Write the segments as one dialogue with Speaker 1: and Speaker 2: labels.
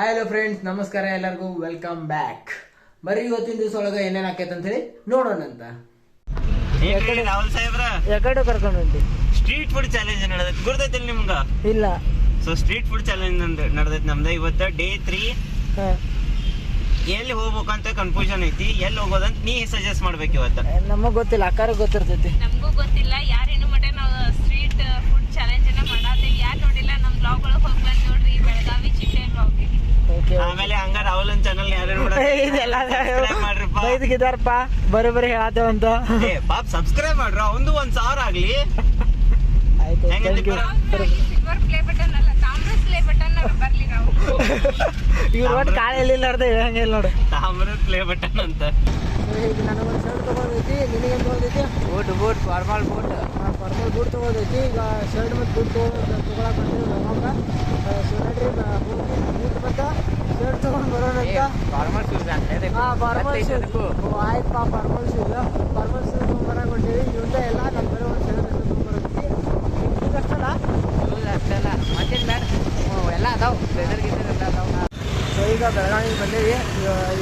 Speaker 1: Hi hello friends ನಮಸ್ಕಾರ ಎಲ್ಲರಿಗೂ. Welcome back ಬರೀ ಇವತ್ತಿನ ದಿವಸ ಒಳಗೆ ಏನೇನು ಆಕೈತೆ ಅಂತ ಹೇಳಿ ನೋಡೋಣ ಅಂತ.
Speaker 2: ಏನ್ರಿ ರಾಹುಲ್ ಸಾಹೇಬ್ರ
Speaker 3: ಎಕಡೆ ಕರ್ಕೊಂಡು ಹೊಂಟಿ
Speaker 2: ಸ್ಟ್ರೀಟ್ ಫುಡ್ ಚಾಲೆಂಜ್ ನಡೆದೈತಿ. ಗುರ್ತೈತಿಲ್ಲ ನಿಮ್ಗ?
Speaker 3: ಇಲ್ಲ.
Speaker 2: ಸೊ ಸ್ಟ್ರೀಟ್ ಫುಡ್ ಚಾಲೆಂಜ್ ನಡೆದೈತಿ ನಮ್ದು. ಇವತ್ತ ಡೇ ತ್ರೀ. ಎಲ್ಲಿ ಹೋಗ್ಬೇಕಂತ ಕನ್ಫ್ಯೂಷನ್ ಐತಿ. ಎಲ್ಲಿ ಹೋಗೋದಂತ ನೀ ಸಜೆಸ್ಟ್ ಮಾಡ್ಬೇಕು ಇವತ್ತ.
Speaker 3: ನಮಗ್ ಗೊತ್ತಿಲ್ಲ. ಅಕ್ಕಾರ ಗೊತ್ತಿರ್ತೈತಿ.
Speaker 4: ನಮಗೂ ಗೊತ್ತಿಲ್ಲ. ಯಾರೇನು ಮಟ ನಾವು ಸ್ಟ್ರೀಟ್ ಫುಡ್ ಚಾಲೆಂಜ್ ಅನ್ನ ಮಾಡಾತೇವಿ ಯಾರು ನೋಡಿಲ್ಲ ನಮ್ಮ ಬ್ಲಾಗ್ ಒಳಗೆ ಹೋಗಿ ಬಂದ್ ನೋಡ್ರಿ ಬೆಳಗಾವಿ ಚಿಟ್ಟೆ ಬ್ಲಾಗ್
Speaker 3: ಓಕೆ
Speaker 2: ಆಮೇಲೆ ಹಂಗ ರಾಹುಲ್ ಚಾನಲ್ ಯಾರು
Speaker 3: ಇದೆಲ್ಲ
Speaker 2: ಮಾಡ್ರಪ್ಪ.
Speaker 3: ಬೈದ್ಗಿದಾರಪ್ಪ ಬರೀ ಬರೀ ಹೇಳತ್ತೇವಂತ
Speaker 2: ಏ ಪಾಪ್ ಸಬ್ಸ್ಕ್ರೈಬ್ ಮಾಡ್ರ? ಒಂದು ಒಂದ್ ಸಾವಿರ ಆಗ್ಲಿ.
Speaker 3: ಆಯ್ತು
Speaker 2: ಹೆಂಗೈತಿ
Speaker 3: thank you
Speaker 4: silver play button ಅಲ್ಲ ತಾಮ್ರ ಪ್ಲೇ ಬಟನ್ ಬರ್ಲಿ ನಾವು.
Speaker 3: ಇವ್ರು ಒಟ್ಟು ಕಾಳೆ ಎಲ್ಲಿಲ್ಲಾರ್ದೆ ಹೇಳಂಗಿಲ್ಲ ನೋಡು.
Speaker 2: ತಾಮ್ರದ ಪ್ಲೇ ಬಟನ್ ಅಂತ.
Speaker 3: ನನಗೊಂದು ಶರ್ಟ್ ತಗೊಂಡೈತಿ ನಿನಗೆ
Speaker 1: boot boot formal boot
Speaker 3: formal boot ತೊಗೊಳದೈತಿ ಈಗ ಶರ್ಟ್ ಮತ್ತು ಬೂಟ್ ತೊಗೊಳಕ್ ಬಂದಿವಿ ನಮ್ಮಕ್ಕ ಸೊ ನೋಡ್ರಿ ಬೂಟ್ ಮತ್ತು ಶರ್ಟ್ ತೊಗೊಂಡು ಬರೋಣ ಅಂತ
Speaker 1: ಫಾರ್ಮಲ್ ಶೂಸ್
Speaker 3: ಹಾ ಫಾರ್ಮಲ್ ಶೂಸ್ ಆಯ್ತು ಪಾ ಫಾರ್ಮಲ್ ಶೂಸ್ ಫಾರ್ಮಲ್ ಶೂಸ್ ತೊಗೊಂಬರಕ್ಕೆ ಹೊಂಟೀವಿ ಇವಂದ ಎಲ್ಲ ನಮ್ಮ ಬರೋ ಒಂದು ಶರ್ಟ್ ಅಷ್ಟೇ ತೊಗೊಂಬರತ್ತಿ ನಿಮ್ಗೆ ಅಷ್ಟಲ್ಲ
Speaker 1: ಅಷ್ಟೆಲ್ಲ ಮತ್ತೇನು ಬೇಡ ಎಲ್ಲ ಅದಾವ ಲೆದರ್ ಗಿದರ್ ಎಲ್ಲ ಅದಾವ
Speaker 3: ಸೊ ಈಗ ಬೆಳಗಾವಿಗೆ ಬಂದೇವಿ.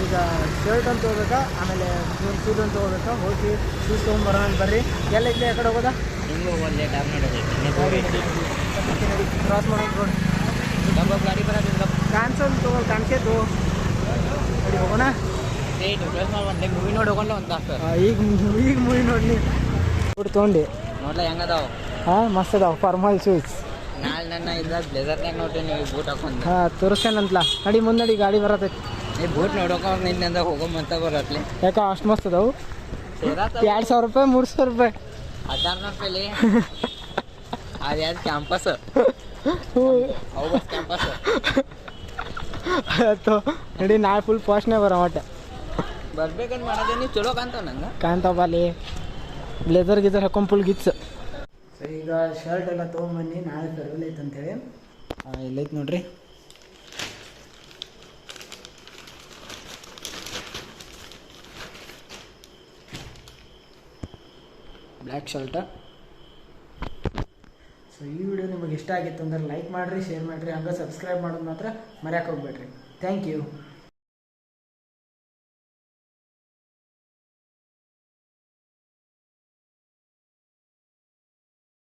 Speaker 3: ಈಗ ಶರ್ಟ್ ಅಂತ ಹೋಗ್ಬೇಕಾ? ಆಮೇಲೆ ಒಂದು ಶೂಸ್ ಅಂತ ಹೋಗ್ಬೇಕಾ? ಹೋಗಿ ಶೂಸ್ ತೊಗೊಂಬರೋಣ ಅಂತ ಬರ್ರಿ. ಎಲ್ಲೈತಿ ಆ ಕಡೆ ಹೋಗೋದಾ?
Speaker 1: ಹಿಂಗೆ ಹೋಗೋದು ಲೇಟ್ ಆಗಿ ನಡೆದೈತಿ
Speaker 3: ಕ್ರಾಸ್ ಮಾಡೋದು ರೋಡ್
Speaker 1: ಡಬ್ಬ ಗಾಡಿ ಬರೋದಿಲ್ಲ
Speaker 3: ಕ್ಯಾನ್ಸಲ್ ತಗೋ ಕ್ಯಾನ್ಸಲ್ ನಡಿ ಹೋಗೋಣ?
Speaker 1: ಮೂವಿ ನೋಡಿ ಹೋಗೋಣ ಒಂದು
Speaker 3: ಈಗ ಈಗ ಮೂವಿ ನೋಡಿ ನೋಡಿ ತೊಗೊಂಡು
Speaker 1: ನೋಡ್ಲ ಹೆಂಗದಾವ?
Speaker 3: ಹಾಂ ಮಸ್ತ್ ಅದಾವ. ಫಾರ್ಮಲ್ ಶೂಸ್
Speaker 1: ನಾಳೆ ನನ್ನ ಇದ್ರಾಗ ಬ್ಲೇಸರ್ನಾಗ ನೋಡ್ರಿ ನೀವು ಬೂಟ್ ಹಾಕೊಂಡು.
Speaker 3: ಹಾಂ ತೋರಿಸ್ತೇನಂತಲ್ಲ ನಡಿ ಮುಂದೆ ನಡಿ ಗಾಡಿ ಬರತೈತಿ.
Speaker 1: ಈ ಬೂಟ್ ನೋಡೋಕೆ ನಿನ್ನಿಂದ ಹೋಗೋಮಂತ ಬರತ್ಲಿ
Speaker 3: ಯಾಕೆ ಅಷ್ಟು ಮಸ್ತ್ ಅದಾವು? ಎರಡು ಸಾವಿರ ರೂಪಾಯಿ ಮೂರು ಸಾವಿರ ರೂಪಾಯಿ.
Speaker 1: ಹದಿನಾರು ರೂಪಾಯಿ ಅದು ಯಾವ್ದು ಕ್ಯಾಂಪಸ್ ಕ್ಯಾಂಪಸ್
Speaker 3: ಆಯ್ತು. ನಡಿ ನಾಳೆ ಫುಲ್ ಫಾಸ್ಟ್ನೇ ಬರೋ ಒಟ್ಟೆ
Speaker 1: ಬರ್ಬೇಕಂತ ಮಾಡೋದೇ ಚಲೋ ಕಾಣ್ತಾವ ನಂಗೆ.
Speaker 3: ಕಾಣ್ತಾವ ಅಲ್ಲಿ ಬ್ಲೇಸರ್ ಗಿಜರ್ ಹಾಕೊಂಡು ಫುಲ್ ಗಿಚ್ಚು ಸೊ ಈಗ ಶರ್ಟ್ ಎಲ್ಲ ತೊಗೊಂಬನ್ನಿ ನಾಳೆ ಫೆರ್ವೆಲ್ ಐತೆ ಅಂತೇಳಿ. ಎಲ್ಲೈತೆ ನೋಡ್ರಿ. ಬ್ಲ್ಯಾಕ್ ಶರ್ಟ ಸೊ ಈ ವಿಡಿಯೋ ನಿಮಗೆ ಇಷ್ಟ ಆಗಿತ್ತು ಅಂದ್ರೆ ಲೈಕ್ ಮಾಡಿರಿ ಶೇರ್ ಮಾಡಿರಿ, ಹಂಗೆ ಸಬ್ಸ್ಕ್ರೈಬ್ ಮಾಡೋದು ಮಾತ್ರ ಮರ್ಯಾಕೆ ಹೋಗ್ಬೇಡ್ರಿ. Thank you